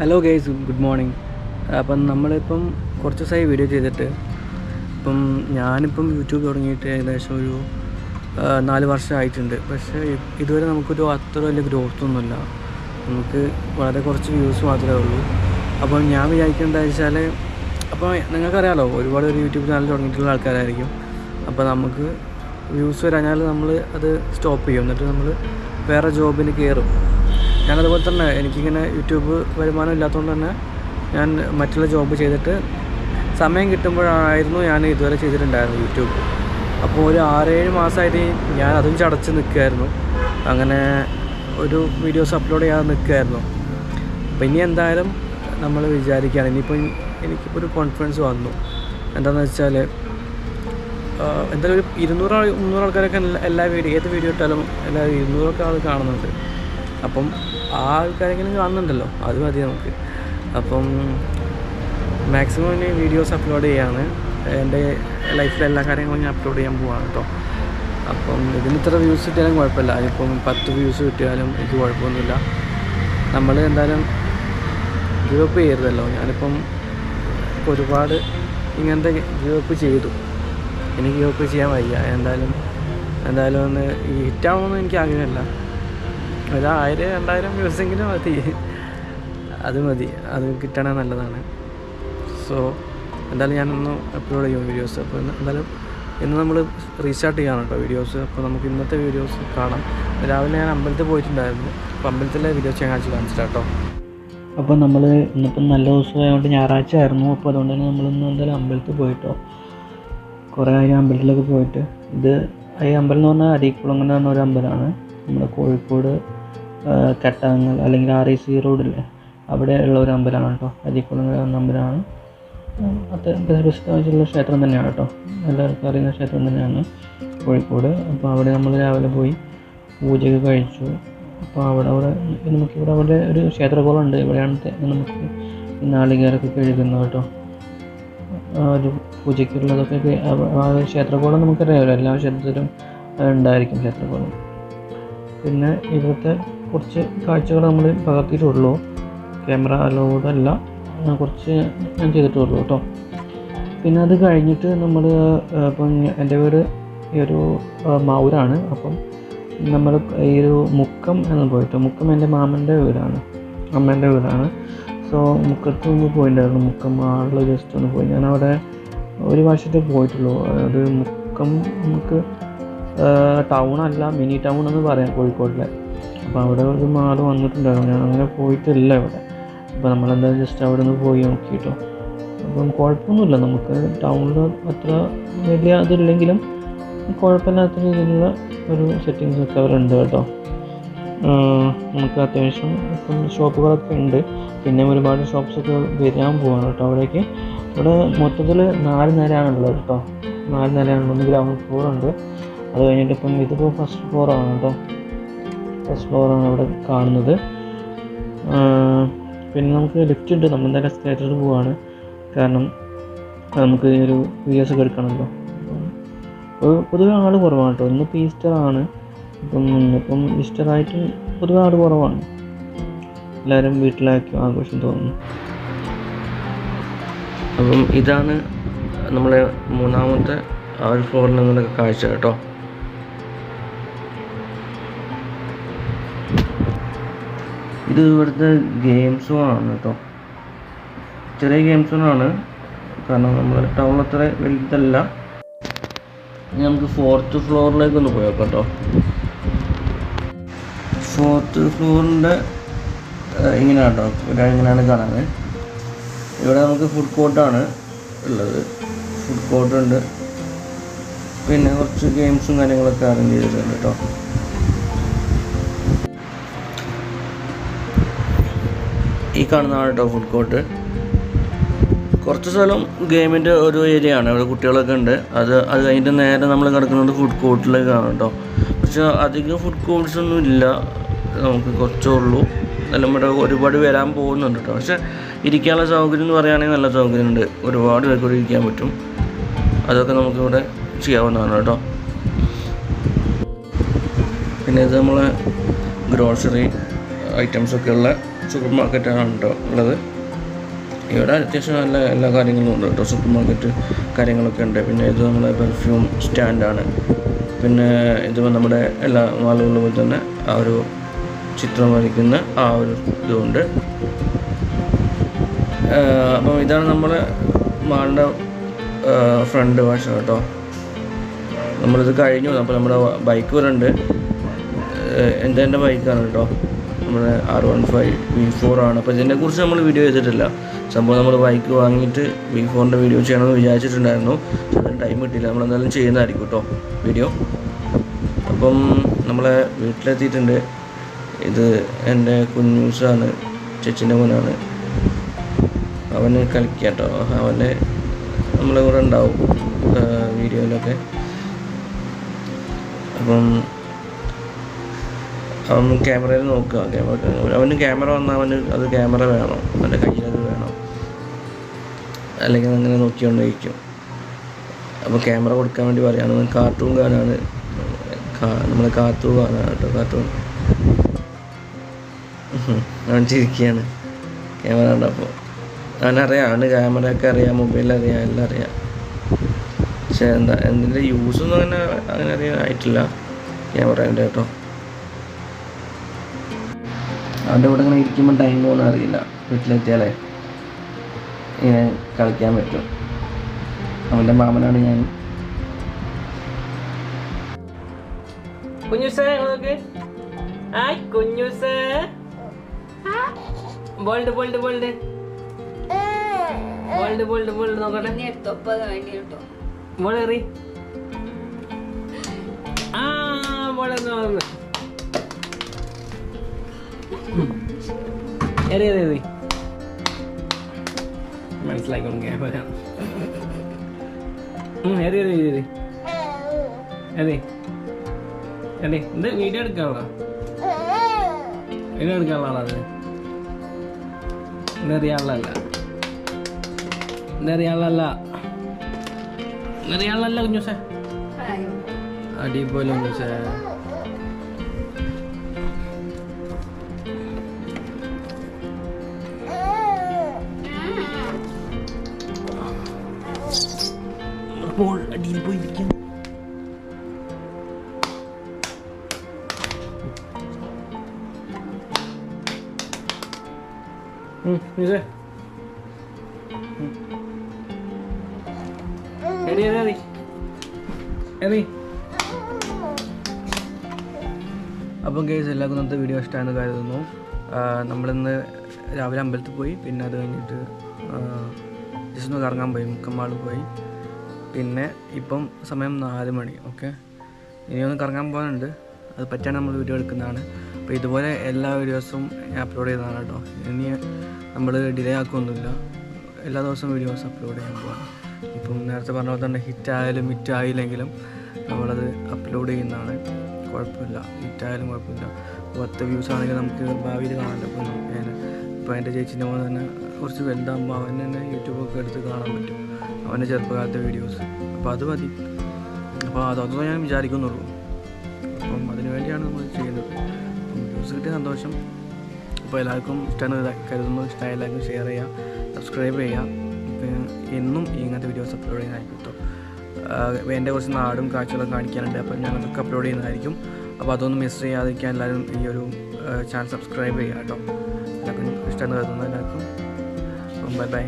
Hello guys good morning അപ്പം നമ്മളിപ്പം കുറച്ച് ദിവസമായി വീഡിയോ ചെയ്തിട്ട് ഇപ്പം ഞാനിപ്പം യൂട്യൂബ് തുടങ്ങിയിട്ട് ഏകദേശം ഒരു നാല് വർഷം ആയിട്ടുണ്ട് പക്ഷേ ഇതുവരെ നമുക്കൊരു അത്ര വലിയ ഗ്രോത്ത് ഒന്നുമില്ല. നമുക്ക് വളരെ കുറച്ച് വ്യൂസ് മാത്രമേ ഉള്ളൂ. അപ്പം ഞാൻ വിചാരിക്കുന്നത് വെച്ചാൽ അപ്പോൾ നിങ്ങൾക്കറിയാലോ ഒരുപാട് ഒരു യൂട്യൂബ് ചാനൽ തുടങ്ങിയിട്ടുള്ള ആൾക്കാരായിരിക്കും. അപ്പോൾ നമുക്ക് വ്യൂസ് വരാഞ്ഞാൽ നമ്മൾ അത് സ്റ്റോപ്പ് ചെയ്യും. എന്നിട്ട് നമ്മൾ വേറെ ജോബിന് കയറും ഞാനതുപോലെ തന്നെ എനിക്കിങ്ങനെ യൂട്യൂബ് വരുമാനം ഇല്ലാത്തതുകൊണ്ട് തന്നെ ഞാൻ മറ്റുള്ള ജോബ് ചെയ്തിട്ട് സമയം കിട്ടുമ്പോഴായിരുന്നു ഞാൻ ഇതുവരെ ചെയ്തിട്ടുണ്ടായിരുന്നു യൂട്യൂബ്. അപ്പോൾ ഒരു ആറേഴ് മാസമായിട്ട് ഞാൻ അതും ചടച്ച് നിൽക്കുമായിരുന്നു അങ്ങനെ ഒരു വീഡിയോസ് അപ്ലോഡ് ചെയ്യാതെ നിൽക്കുമായിരുന്നു അപ്പോൾ ഇനി എന്തായാലും നമ്മൾ വിചാരിക്കുകയാണ്. ഇനിയിപ്പോൾ എനിക്കിപ്പോൾ ഒരു കോൺഫിഡൻസ് വന്നു. എന്താണെന്ന് വെച്ചാൽ എന്തായാലും ഒരു ഇരുന്നൂറ് ആൾ മുന്നൂറ് ആൾക്കാരൊക്കെ എല്ലാ- വീഡിയോ ഏത് വീഡിയോ ഇട്ടാലും എല്ലാവരും ഇരുന്നൂറൊക്കെ ആൾ കാണുന്നുണ്ട്. അപ്പം ആൾക്കാരെങ്കിലും കാണുന്നുണ്ടല്ലോ അത് മതി നമുക്ക്. അപ്പം മാക്സിമം ഇനി വീഡിയോസ് അപ്ലോഡ് ചെയ്യാണ്. എന്റെ ലൈഫിലെ എല്ലാ കാര്യങ്ങളും ഞാൻ അപ്ലോഡ് ചെയ്യാൻ പോവാണ് കേട്ടോ അപ്പം ഇതിന് ഇത്ര വ്യൂസ് കിട്ടിയാലും കുഴപ്പമില്ല. അതിപ്പം പത്ത് വ്യൂസ് കിട്ടിയാലും എനിക്ക് കുഴപ്പമൊന്നുമില്ല. നമ്മൾ എന്തായാലും ഗിവ് ചെയ്യരുതല്ലോ. ഞാനിപ്പം ഒരുപാട് ഇങ്ങനത്തെ ഗിവ് ചെയ്തു. എനിക്ക് ഗിവ് ചെയ്യാൻ വയ്യ. എന്തായാലും എന്തായാലും ഒന്ന് ഹിറ്റാവണമെന്ന് എനിക്ക് ആഗ്രഹമില്ല. ഒരു ആയിരം രണ്ടായിരം വ്യൂസെങ്കിലും മതി. അത് മതി. അത് കിട്ടണേ നല്ലതാണ്. സോ എന്തായാലും ഞാനൊന്ന് അപ്ലോഡ് ചെയ്യും വീഡിയോസ് അപ്പോൾ എന്തായാലും ഇന്ന് നമ്മൾ റീസ്റ്റാർട്ട് ചെയ്യണം കേട്ടോ വീഡിയോസ് അപ്പോൾ നമുക്ക് ഇന്നത്തെ വീഡിയോസ് കാണാം. രാവിലെ ഞാൻ അമ്പലത്തിൽ പോയിട്ടുണ്ടായിരുന്നു. അപ്പോൾ അമ്പലത്തിലെ വീഡിയോസ് ഞാൻ കാണിച്ചു കാണിച്ചിട്ട് കേട്ടോ അപ്പോൾ നമ്മൾ ഇന്നിപ്പം നല്ല ദിവസമായതുകൊണ്ട് ഞായറാഴ്ച ആയിരുന്നു. അപ്പോൾ അതുകൊണ്ട് തന്നെ നമ്മളിന്ന് എന്തായാലും അമ്പലത്തിൽ പോയിട്ടോ. കുറേ കാര്യം അമ്പലത്തിലൊക്കെ പോയിട്ട്. ഇത് ഈ അമ്പലം എന്ന് പറഞ്ഞാൽ അരീക്കുളങ്ങര എന്ന് പറഞ്ഞ ഒരു അമ്പലമാണ്. നമ്മുടെ കോഴിക്കോട് കട്ടങ്ങൽ അല്ലെങ്കിൽ ആർ ഐ സി റോഡില്ലേ അവിടെ ഉള്ള ഒരു അമ്പലമാണ് കേട്ടോ. അരീക്കുളങ്ങര എന്ന അമ്പലമാണ്. അത്തരം പ്രസിദ്ധമായിട്ടുള്ള ക്ഷേത്രം തന്നെയാണ് കേട്ടോ. എല്ലാവർക്കും അറിയുന്ന ക്ഷേത്രം തന്നെയാണ് കോഴിക്കോട്. അപ്പോൾ അവിടെ നമ്മൾ രാവിലെ പോയി പൂജയൊക്കെ കഴിച്ചു. അപ്പോൾ അവിടെ അവിടെ നമുക്കിവിടെ അവിടെ ഒരു ക്ഷേത്രകുളമുണ്ട്. ഇവിടെയാണ് നമുക്ക് നാളികേരൊക്കെ കഴുകുന്നത് കേട്ടോ. ഒരു പൂജയ്ക്കുള്ളതൊക്കെ ആ ക്ഷേത്രകുളം നമുക്കറിയാമല്ലോ. എല്ലാ ക്ഷേത്രത്തിലും ഉണ്ടായിരിക്കും ക്ഷേത്രകോളം. പിന്നെ ഇവിടുത്തെ കുറച്ച് കാഴ്ചകൾ നമ്മൾ പകർത്തിയിട്ടുള്ളൂ. ക്യാമറ അലോഡല്ല കുറച്ച് ഞാൻ ചെയ്തിട്ടുള്ളൂ കേട്ടോ. പിന്നെ അത് കഴിഞ്ഞിട്ട് നമ്മൾ ഇപ്പം എന്റെ വീട് ഈ ഒരു മാവൂരാണ് അപ്പം നമ്മൾ ഈ ഒരു മുക്കം എന്ന് പോയിട്ട് മുക്കം എന്റെ മാമന്റെ വീടാണ്. അമ്മേന്റെ വീടാണ്. സോ മുക്കത്ത് ഒന്ന് പോയിട്ടുണ്ടായിരുന്നു മുക്കം ആളിൽ ജസ്റ്റ് ഒന്ന് പോയി. ഞാൻ അവിടെ ഒരു പ്രാവശ്യത്തെ പോയിട്ടുള്ളൂ. അത് മുക്കം നമുക്ക് ടൗൺ അല്ല മിനി ടൗൺ എന്ന് പറയാം കോഴിക്കോടിലെ. അപ്പോൾ അവിടെ ഒരു മാൾ വന്നിട്ടുണ്ടായിരുന്നു. ഞാൻ അങ്ങനെ പോയിട്ടില്ല ഇവിടെ. അപ്പോൾ നമ്മളെന്തായാലും ജസ്റ്റ് അവിടെ നിന്ന് പോയി നോക്കിയിട്ടോ അപ്പം കുഴപ്പമൊന്നുമില്ല. നമുക്ക് ടൗണിൽ അത്ര വലിയ അതില്ലെങ്കിലും കുഴപ്പമില്ലാത്ത രീതിയിലുള്ള ഒരു സെറ്റിങ്സ് ഒക്കെ അവരുണ്ട് കേട്ടോ. നമുക്ക് അത്യാവശ്യം ഇപ്പം ഷോപ്പുകളൊക്കെ ഉണ്ട്. പിന്നെ ഒരുപാട് ഷോപ്സൊക്കെ വരാൻ പോവാണ് കേട്ടോ അവിടേക്ക്. ഇവിടെ മൊത്തത്തിൽ നാല് നിലയാണുള്ളത് കേട്ടോ. നാല് നിലയാണ്. ഒന്ന് ഗ്രൗണ്ട് ഫ്ലോർ ഉണ്ട്. അത് കഴിഞ്ഞിട്ട് ഇപ്പം ഇതിപ്പോൾ ഫസ്റ്റ് ഫ്ലോറാണ് കേട്ടോ. ഫസ്റ്റ് ഫ്ലോറാണ് അവിടെ കാണുന്നത്. പിന്നെ നമുക്ക് ലിഫ്റ്റ് ഉണ്ട്. നമ്മൾ എന്തായാലും എസ്കലേറ്ററിൽ പോവാണ്. കാരണം നമുക്ക് ഒരു വീഡിയോസ് ഒക്കെ എടുക്കണമല്ലോ. പൊതുവെ ആൾ കുറവാണ് കേട്ടോ. ഇന്നിപ്പോൾ ഈസ്റ്റർ ആണ്. ഇപ്പം ഇന്നിപ്പം ഈസ്റ്ററായിട്ട് പൊതുവെ ആൾ കുറവാണ്. എല്ലാവരും വീട്ടിലാക്കി ആഘോഷം തോന്നുന്നു. അപ്പം ഇതാണ് നമ്മളെ മൂന്നാമത്തെ ആ ഒരു ഫ്ലോറിൽ നിന്നുള്ള കാഴ്ച കേട്ടോ. ഇത് ഇവിടുത്തെ ഗെയിം സോൺ ആണ് കേട്ടോ ചെറിയ ഗെയിം ആണ്. കാരണം നമ്മൾ ടൗൺ അത്ര വലുതല്ല. നമുക്ക് ഫോർത്ത് ഫ്ലോറിലേക്ക് ഒന്ന് പോയേക്കാം കേട്ടോ ഫോർത്ത് ഫ്ലോറിന്റെ ഇങ്ങനെയാണ് കേട്ടോ ഇങ്ങനെയാണ് കാണാൻ ഇവിടെ നമുക്ക് ഫുഡ് കോർട്ടാണ് ഉള്ളത്. ഫുഡ് കോർട്ടുണ്ട് പിന്നെ കുറച്ച് ഗെയിംസും കാര്യങ്ങളൊക്കെ അറേഞ്ച് ചെയ്തിട്ടുണ്ട് കേട്ടോ കാണുന്നതാണ് കേട്ടോ ഫുഡ് കോർട്ട് കുറച്ച് സ്ഥലം ഗെയിമിന്റെ ഒരു ഏരിയ ആണ്. ഇവിടെ കുട്ടികളൊക്കെ ഉണ്ട്. അത് അത് കഴിഞ്ഞിട്ട് നേരെ നമ്മൾ കിടക്കുന്നത് ഫുഡ് കോർട്ടിലേക്കാണ് കേട്ടോ പക്ഷെ അധികം ഫുഡ് കോർട്ട്സ് ഒന്നും ഇല്ല. നമുക്ക് കുറച്ചേ ഉള്ളൂ. ഇവിടെ ഒരുപാട് വരാൻ പോകുന്നുണ്ട് കേട്ടോ പക്ഷെ ഇരിക്കാനുള്ള സൗകര്യം എന്ന് പറയുകയാണെങ്കിൽ നല്ല സൗകര്യമുണ്ട് ഒരുപാട് പേർക്ക് ഇരിക്കാൻ പറ്റും. അതൊക്കെ നമുക്കിവിടെ ചെയ്യാവുന്നതാണ് കേട്ടോ പിന്നെ ഇത് നമ്മളെ ഗ്രോസറി ഐറ്റംസൊക്കെ ഉള്ള സൂപ്പർ മാർക്കറ്റാണ് കേട്ടോ ഉള്ളത് ഇവിടെ അത്യാവശ്യം നല്ല എല്ലാ കാര്യങ്ങളും ഉണ്ട് കേട്ടോ. സൂപ്പർ മാർക്കറ്റ് കാര്യങ്ങളൊക്കെ ഉണ്ട്. പിന്നെ ഇത് നമ്മുടെ പെർഫ്യൂം സ്റ്റാൻഡാണ് പിന്നെ ഇത് നമ്മുടെ എല്ലാ മാളുകളിലും പോലെ തന്നെ ആ ഒരു ചിത്രം വരയ്ക്കുന്ന ആ ഒരു ഇതുണ്ട്. അപ്പം ഇതാണ് നമ്മുടെ മാളിന്റെ ഫ്രണ്ട് വശം കേട്ടോ. നമ്മളിത് കഴിഞ്ഞു. അപ്പോൾ നമ്മുടെ ബൈക്ക് വരെ ഉണ്ട്. എന്റെ എന്റെ ബൈക്കാണ് കേട്ടോ. നമ്മുടെ R one five V four ആണ്. അപ്പോൾ ഇതിനെക്കുറിച്ച് നമ്മൾ വീഡിയോ ചെയ്തിട്ടില്ല. സംഭവം നമ്മൾ ബൈക്ക് വാങ്ങിയിട്ട് വി ഫോറിന്റെ വീഡിയോ ചെയ്യണമെന്ന് വിചാരിച്ചിട്ടുണ്ടായിരുന്നു. അതിന് ടൈം കിട്ടിയില്ല. നമ്മളെന്തായാലും ചെയ്യുന്നതായിരിക്കും കേട്ടോ വീഡിയോ അപ്പം നമ്മളെ വീട്ടിലെത്തിയിട്ടുണ്ട്. ഇത് എന്റെ കുഞ്ഞൂസാണ് ചേച്ചിന്റെ മോനാണ്. അവന് കളിക്കുക കേട്ടോ അവന് നമ്മളെ കൂടെ ഉണ്ടാവും വീഡിയോയിലൊക്കെ അപ്പം അവൻ ക്യാമറയിൽ നോക്കുക. ക്യാമറ അവന് ക്യാമറ വന്നാൽ അവന് അത് ക്യാമറ വേണം. അവന്റെ കയ്യിൽ അത് വേണം. അല്ലെങ്കിൽ അങ്ങനെ നോക്കിക്കൊണ്ടിരിക്കും അപ്പോൾ ക്യാമറ കൊടുക്കാൻ വേണ്ടി പറയാണ് കാർട്ടൂൺ കാണാണ് നമ്മൾ കാർട്ടൂൺ കാണാണ് കേട്ടോ. കാർട്ടൂൺ അവൻ ചിരിക്കുകയാണ്. ക്യാമറ കണ്ടപ്പോൾ. അവനറിയാം. അവന് ക്യാമറയൊക്കെ അറിയാം. മൊബൈലിൽ അറിയാം. എല്ലാം അറിയാം. പക്ഷേ എന്താ എന്തിന്റെ യൂസൊന്നും അങ്ങനെ അങ്ങനെ അറിയാൻ ആയിട്ടില്ല ക്യാമറേന്റെ കേട്ടോ. അവന്റെ കൂടെ ഇങ്ങനെ ഇരിക്കുമ്പോൾ ടൈം പോകുന്ന അറിയില്ല. വീട്ടിലെത്തിയാലേ ഇങ്ങനെ കളിക്കാൻ പറ്റും. അവന്റെ മാമനാണ് ഞാൻ. കുഞ്ഞുസേ നോക്ക്. Hi കുഞ്ഞുസേ. Bowled bowled bowled. Bowled bowled bowled നോക്കട്ടെ. ബോൾ എറി ആ ബോൾ എന്ന് വന്ന് എറി എറി എറി മനസ്സിലാക്കണം ക്യാമറ എറി എറി അതെ എറി ഇത് വീഡിയോ എടുക്കാനുള്ള വീഡിയോ എടുക്കാനുള്ളതാണ് അത് ഇന്നറിയാനുള്ളതല്ല ഇന്നറിയാനുള്ളതല്ല ഇന്നറിയാനുള്ളതല്ല കുഞ്ഞുസേ അടിപൊളി കുഞ്ഞുസേ ഇതേ. എടി എടി എടി അപ്പം കേസ് എല്ലാവർക്കും ഇന്നത്തെ വീഡിയോ ഇഷ്ടമാണെന്ന് കരുതുന്നു. നമ്മളിന്ന് രാവിലെ അമ്പലത്തിൽ പോയി പിന്നെ അത് കഴിഞ്ഞിട്ട് ജസ്റ്റ് ഒന്ന് കറങ്ങാൻ പോയി മുക്കമ്മാൾ പോയി. പിന്നെ ഇപ്പം സമയം നാല് മണി ഓക്കെ ഇനി ഒന്ന് കറങ്ങാൻ പോകാനുണ്ട്. അത് പറ്റാണ് നമ്മൾ വീഡിയോ എടുക്കുന്നതാണ്. അപ്പോൾ ഇതുപോലെ എല്ലാ വീഡിയോസും അപ്ലോഡ് ചെയ്തതാണ് കേട്ടോ ഇനി നമ്മൾ ഡിലേ ആക്കുമൊന്നുമില്ല എല്ലാ ദിവസവും വീഡിയോസ് അപ്ലോഡ് ചെയ്യാൻ പോവാണ്. ഇപ്പം നേരത്തെ പറഞ്ഞ പോലെ തന്നെ ഹിറ്റ് ആയാലും ഹിറ്റ് ആയില്ലെങ്കിലും നമ്മളത് അപ്ലോഡ് ചെയ്യുന്നതാണ്. കുഴപ്പമില്ല. ഹിറ്റ് ആയാലും കുഴപ്പമില്ല. പത്ത് വ്യൂസ് ആണെങ്കിൽ നമുക്ക് ഭാവിയിൽ കാണാൻ പറ്റും. ഇപ്പോൾ എന്റെ ചേച്ചീന്റെ മോൻ തന്നെ കുറച്ച് വലുതാകുമ്പോൾ അവൻ തന്നെ യൂട്യൂബൊക്കെ എടുത്ത് കാണാൻ പറ്റും. അവന്റെ ചെറുപ്പകാലത്തെ വീഡിയോസ് അപ്പോൾ അത് മതി. അപ്പോൾ അതൊന്നും ഞാൻ വിചാരിക്കുന്നുള്ളൂ. വേണ്ടിയാണ് നമ്മൾ ചെയ്യുന്നത്. വ്യൂസ് കിട്ടിയ സന്തോഷം. അപ്പോൾ എല്ലാവർക്കും ഇഷ്ടമാണ് കരുതുന്നു. ഇഷ്ടമായ എല്ലാവർക്കും ഷെയർ ചെയ്യാം സബ്സ്ക്രൈബ് ചെയ്യാം എന്നും ഇങ്ങനത്തെ വീഡിയോസ് അപ്ലോഡ് ചെയ്യുന്നതായിരിക്കും കേട്ടോ. എന്റെ കുറച്ച് നാടും കാഴ്ചകളും കാണിക്കാനുണ്ട്. അപ്പോൾ ഞാൻ അതൊക്കെ അപ്ലോഡ് ചെയ്യുന്നതായിരിക്കും. അപ്പോൾ അതൊന്നും മിസ് ചെയ്യാതിരിക്കാൻ എല്ലാവരും ഈ ഒരു ചാനൽ സബ്സ്ക്രൈബ് ചെയ്യുക കേട്ടോ. എല്ലാവർക്കും ഇഷ്ടമാണ് കരുതുന്നത് എല്ലാവർക്കും. Bye bye